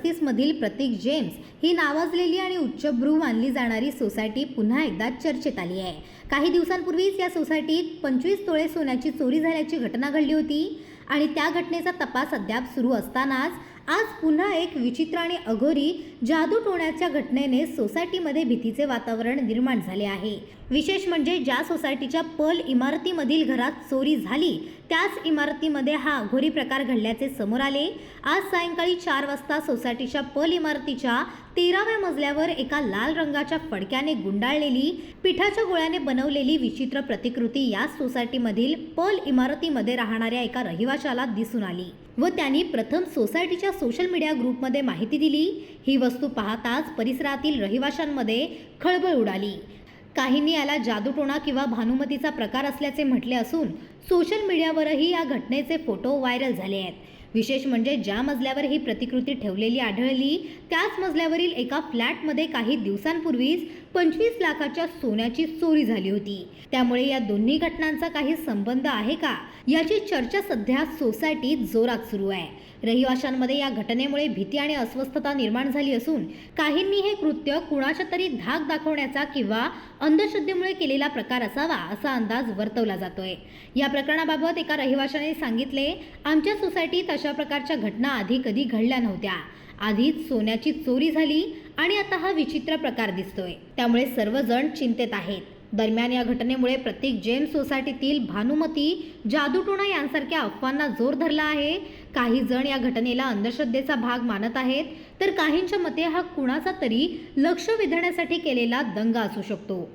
पस्तीसमधील प्रतीक James ही नावाजलेली आणि उच्चभ्रू मानली जाणारी सोसायटी पुन्हा एकदा चर्चेत आली आहे. काही दिवसांपूर्वीच या सोसायटीत पंचवीस तोळे सोन्याची चोरी झाल्याची घटना घडली होती आणि त्या घटनेचा तपास अद्याप सुरू असतानाच आज पुन्हा एक विचित्र आणि अघोरी जादू टोण्याच्या घटनेने सोसायटीमध्ये भीतीचे वातावरण निर्माण झाले आहे. विशेष म्हणजे ज्या सोसायटीच्या पल इमारतीमधील घरात चोरी झाली त्याच इमारतीमध्ये हा अघोरी प्रकार घडल्याचे समोर आले. आज सायंकाळी चार वाजता सोसायटीच्या पल इमारतीच्या तेराव्या मजल्यावर एका लाल रंगाच्या फडक्याने गुंडाळलेली पिठाच्या गोळ्याने बनवलेली विचित्र प्रतिकृती याच सोसायटीमधील पल इमारतीमध्ये राहणाऱ्या एका रहिवाशाला दिसून आली. व त्यांनी प्रथम सोसायटीच्या सोशल मीडिया ग्रुपमध्ये माहिती दिली. ही वस्तू पाहताच परिसरातील रहिवाशांमध्ये खळबळ उडाली. काहींनी याला जादूटोणा किंवा भानुमतीचा प्रकार असल्याचे म्हटले असून सोशल मीडियावरही या घटनेचे फोटो व्हायरल झाले आहेत. विशेष म्हणजे ज्या मजल्यावर ही प्रतिकृती ठेवलेली आढळली त्याच मजल्यावरील एका फ्लॅटमध्ये काही दिवसांपूर्वीच पंचवीस लाखाच्या सोन्याची चोरी झाली होती. त्यामुळे या दोन्ही घटनांचा काही संबंध आहे का? याची चर्चा सध्या सोसायटीत जोरात सुरू आहे. रहिवाशांमध्ये या घटनेमुळे भीती आणि अस्वस्थता निर्माण झाली असून काहींनी हे कृत्य कुणाच्या तरी धाक दाखवण्याचा किंवा अंधश्रद्धेमुळे केलेला प्रकार असावा असा अंदाज वर्तवला जातोय. या प्रकरणाबाबत एका रहिवाशाने सांगितले आमच्या सोसायटीत अशा प्रकारच्या घटना आधी कधी घडल्या नव्हत्या. आधीच सोन्याची चोरी झाली आणि आता हा विचित्र प्रकार दिसतोय. त्यामुळे सर्वजण चिंतेत आहेत. दरम्यान या घटनेमुळे प्रत्येक जैन सोसायटीतील भानुमती जादूटोणा यांसारख्या अफवांना जोर धरला आहे. काही जण या घटनेला अंधश्रद्धेचा भाग मानत आहेत. तर काहींच्या मते हा कुणाचा तरी लक्ष वेधण्यासाठी केलेला दंगा असू शकतो.